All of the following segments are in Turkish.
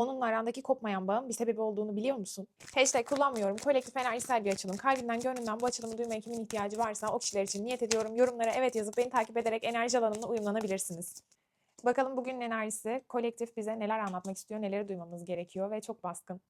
Onunla arandaki kopmayan bağın bir sebebi olduğunu biliyor musun? Hashtag kullanmıyorum. Kolektif enerjisel bir açılım. Kalbinden, gönlünden bu açılımı duymaya kimin ihtiyacı varsa o kişiler için niyet ediyorum. Yorumlara evet yazıp beni takip ederek enerji alanımla uyumlanabilirsiniz. Bakalım bugünün enerjisi kolektif bize neler anlatmak istiyor, neleri duymamız gerekiyor ve çok baskın.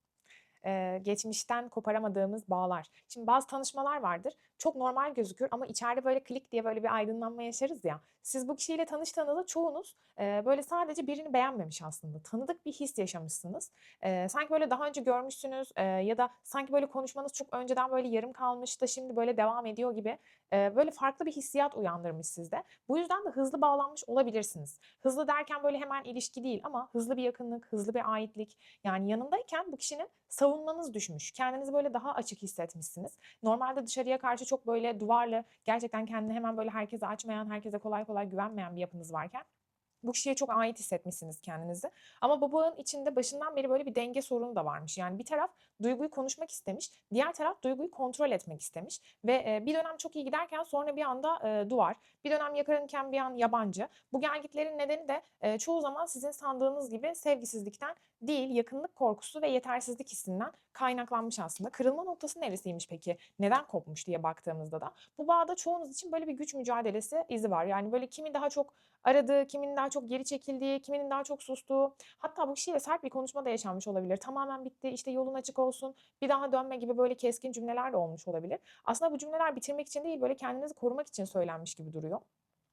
Ee, geçmişten koparamadığımız bağlar. Şimdi bazı tanışmalar vardır. Çok normal gözükür ama içeride böyle klik diye böyle bir aydınlanma yaşarız ya. Siz bu kişiyle tanıştığınızda çoğunuz e, böyle sadece birini beğenmemiş aslında. Tanıdık bir his yaşamışsınız. E, sanki böyle daha önce görmüşsünüz e, ya da sanki böyle konuşmanız çok önceden böyle yarım kalmış da şimdi böyle devam ediyor gibi e, böyle farklı bir hissiyat uyandırmış sizde. Bu yüzden de hızlı bağlanmış olabilirsiniz. Hızlı derken böyle hemen ilişki değil ama hızlı bir yakınlık, hızlı bir aitlik. Yani yanındayken bu kişinin savunmanız düşmüş. Kendinizi böyle daha açık hissetmişsiniz. Normalde dışarıya karşı çok böyle duvarlı, gerçekten kendini hemen böyle herkese açmayan, herkese kolay kolay güvenmeyen bir yapınız varken bu kişiye çok ait hissetmişsiniz kendinizi. Ama bu bağın içinde başından beri böyle bir denge sorunu da varmış. Yani bir taraf duyguyu konuşmak istemiş, diğer taraf duyguyu kontrol etmek istemiş. Ve e, bir dönem çok iyi giderken sonra bir anda e, duvar, bir dönem yakınken bir an yabancı. Bu gelgitlerin nedeni de e, çoğu zaman sizin sandığınız gibi sevgisizlikten değil, yakınlık korkusu ve yetersizlik hissinden kaynaklanmış aslında. Kırılma noktası neresiymiş peki? Neden kopmuş diye baktığımızda da bu bağda çoğunuz için böyle bir güç mücadelesi izi var. Yani böyle kimi daha çok aradığı, kimin daha çok geri çekildiği, kiminin daha çok sustuğu, hatta bu kişiyle sert bir konuşma da yaşanmış olabilir. Tamamen bitti, işte yolun açık olsun, bir daha dönme gibi böyle keskin cümleler de olmuş olabilir. Aslında bu cümleler bitirmek için değil, böyle kendinizi korumak için söylenmiş gibi duruyor.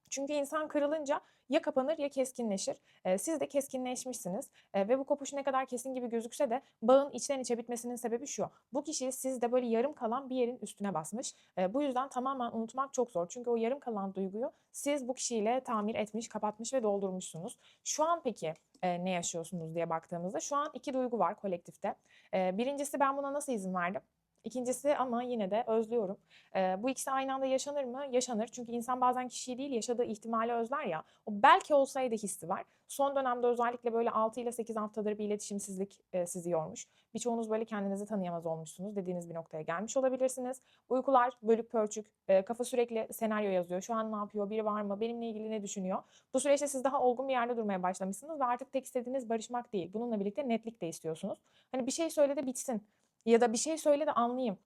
Çünkü insan kırılınca ya kapanır ya keskinleşir. Ee, siz de keskinleşmişsiniz Ee, ve bu kopuş ne kadar kesin gibi gözükse de bağın içten içe bitmesinin sebebi şu. Bu kişi sizde böyle yarım kalan bir yerin üstüne basmış. Ee, bu yüzden tamamen unutmak çok zor. Çünkü o yarım kalan duyguyu siz bu kişiyle tamir etmiş, kapatmış ve doldurmuşsunuz. Şu an peki e, ne yaşıyorsunuz diye baktığımızda şu an iki duygu var kolektifte. Ee, birincisi ben buna nasıl izin verdim? İkincisi ama yine de özlüyorum. Ee, bu ikisi aynı anda yaşanır mı? Yaşanır. Çünkü insan bazen kişiyi değil yaşadığı ihtimali özler ya. O belki olsaydı hissi var. Son dönemde özellikle böyle 6 ile 8 haftadır bir iletişimsizlik e, sizi yormuş. Birçoğunuz böyle kendinizi tanıyamaz olmuşsunuz dediğiniz bir noktaya gelmiş olabilirsiniz. Uykular bölük pörçük, e, kafa sürekli senaryo yazıyor. Şu an ne yapıyor, biri var mı, benimle ilgili ne düşünüyor? Bu süreçte siz daha olgun bir yerde durmaya başlamışsınız ve artık tek istediğiniz barışmak değil. Bununla birlikte netlik de istiyorsunuz. Hani bir şey söyle de bitsin. Ya da bir şey söyle de anlayayım.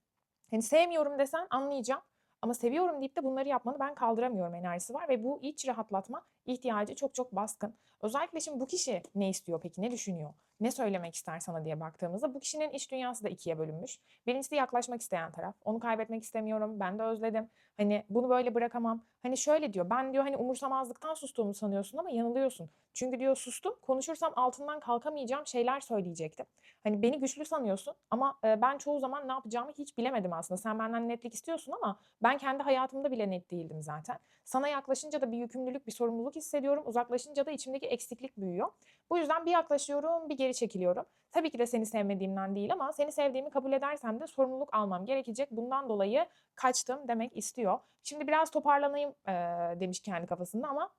Hani sevmiyorum desen anlayacağım. Ama seviyorum deyip de bunları yapmanı ben kaldıramıyorum enerjisi var ve bu iç rahatlatma ihtiyacı çok çok baskın. Özellikle şimdi bu kişi ne istiyor peki, ne düşünüyor, ne söylemek ister sana diye baktığımızda bu kişinin iç dünyası da ikiye bölünmüş. Birincisi yaklaşmak isteyen taraf. Onu kaybetmek istemiyorum, ben de özledim. Hani bunu böyle bırakamam. Hani şöyle diyor, ben diyor hani umursamazlıktan sustuğumu sanıyorsun ama yanılıyorsun. Çünkü diyor sustum, konuşursam altından kalkamayacağım şeyler söyleyecektim. Hani beni güçlü sanıyorsun ama e, ben çoğu zaman ne yapacağımı hiç bilemedim aslında. Sen benden netlik istiyorsun ama ben kendi hayatımda bile net değildim zaten. Sana yaklaşınca da bir yükümlülük, bir sorumluluk hissediyorum. Uzaklaşınca da içimdeki eksiklik büyüyor. Bu yüzden bir yaklaşıyorum, bir geri çekiliyorum. Tabii ki de seni sevmediğimden değil ama seni sevdiğimi kabul edersem de sorumluluk almam gerekecek. Bundan dolayı kaçtım demek istiyor. Şimdi biraz toparlanayım e, demiş kendi kafasında ama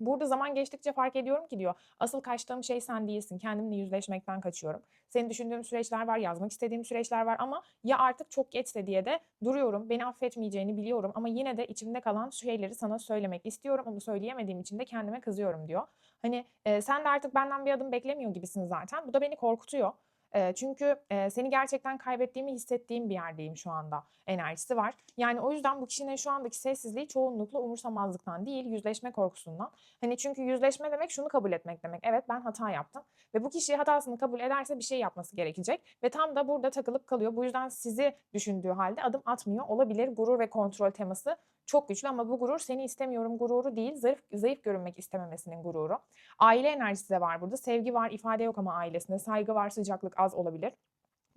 Burada zaman geçtikçe fark ediyorum ki diyor asıl kaçtığım şey sen değilsin. Kendimle yüzleşmekten kaçıyorum. Senin düşündüğüm süreçler var, yazmak istediğim süreçler var ama ya artık çok geçse diye de duruyorum. Beni affetmeyeceğini biliyorum ama yine de içimde kalan şeyleri sana söylemek istiyorum. Onu söyleyemediğim için de kendime kızıyorum diyor. Hani e, sen de artık benden bir adım beklemiyor gibisin zaten. Bu da beni korkutuyor. E, çünkü e, seni gerçekten kaybettiğimi hissettiğim bir yerdeyim şu anda enerjisi var. Yani o yüzden bu kişinin şu andaki sessizliği çoğunlukla umursamazlıktan değil yüzleşme korkusundan. Hani çünkü yüzleşme demek şunu kabul etmek demek. Evet ben hata yaptım ve bu kişi hatasını kabul ederse bir şey yapması gerekecek ve tam da burada takılıp kalıyor. Bu yüzden sizi düşündüğü halde adım atmıyor olabilir. Gurur ve kontrol teması çok güçlü ama bu gurur seni istemiyorum gururu değil, zayıf, zayıf görünmek istememesinin gururu. Aile enerjisi de var burada. Sevgi var, ifade yok ama ailesinde. Saygı var, sıcaklık az olabilir.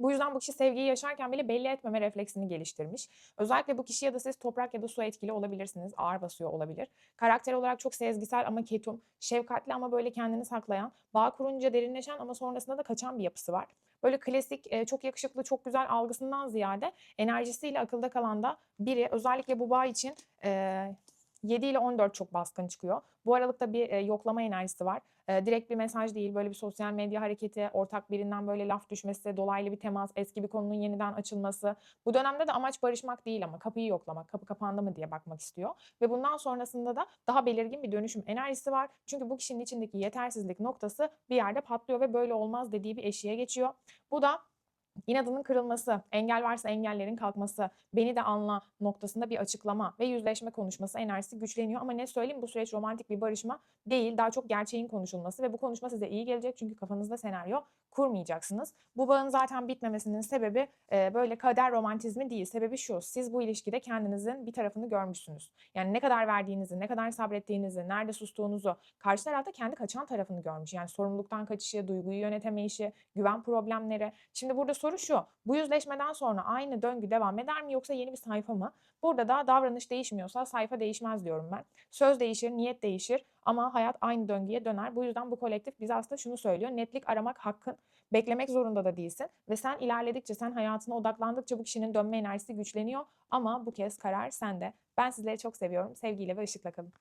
Bu yüzden bu kişi sevgiyi yaşarken bile belli etmeme refleksini geliştirmiş. Özellikle bu kişi ya da siz toprak ya da su etkili olabilirsiniz. Ağır basıyor olabilir. Karakter olarak çok sezgisel ama ketum, şefkatli ama böyle kendini saklayan, bağ kurunca derinleşen ama sonrasında da kaçan bir yapısı var. Böyle klasik, çok yakışıklı, çok güzel algısından ziyade enerjisiyle akılda kalan da biri. Özellikle bu bağ için 7 ile 14 çok baskın çıkıyor. Bu aralıkta bir e, yoklama enerjisi var. E, direkt bir mesaj değil, böyle bir sosyal medya hareketi, ortak birinden böyle laf düşmesi, dolaylı bir temas, eski bir konunun yeniden açılması. Bu dönemde de amaç barışmak değil ama kapıyı yoklamak, kapı kapandı mı diye bakmak istiyor. Ve bundan sonrasında da daha belirgin bir dönüşüm enerjisi var. Çünkü bu kişinin içindeki yetersizlik noktası bir yerde patlıyor ve böyle olmaz dediği bir eşiğe geçiyor. Bu da İnadının kırılması, engel varsa engellerin kalkması, beni de anla noktasında bir açıklama ve yüzleşme konuşması enerjisi güçleniyor. Ama ne söyleyeyim bu süreç romantik bir barışma değil. Daha çok gerçeğin konuşulması ve bu konuşma size iyi gelecek. Çünkü kafanızda senaryo kurmayacaksınız. Bu bağın zaten bitmemesinin sebebi e, böyle kader romantizmi değil. Sebebi şu, siz bu ilişkide kendinizin bir tarafını görmüşsünüz. Yani ne kadar verdiğinizi, ne kadar sabrettiğinizi, nerede sustuğunuzu, karşı tarafta kendi kaçan tarafını görmüş. Yani sorumluluktan kaçışı, duyguyu yönetemeyişi, güven problemleri. Şimdi burada soru şu, bu yüzleşmeden sonra aynı döngü devam eder mi yoksa yeni bir sayfa mı? Burada da davranış değişmiyorsa sayfa değişmez diyorum ben. Söz değişir, niyet değişir ama hayat aynı döngüye döner. Bu yüzden bu kolektif bize aslında şunu söylüyor. Netlik aramak hakkın. Beklemek zorunda da değilsin. Ve sen ilerledikçe, sen hayatına odaklandıkça bu kişinin dönme enerjisi güçleniyor. Ama bu kez karar sende. Ben sizleri çok seviyorum. Sevgiyle ve ışıkla kalın.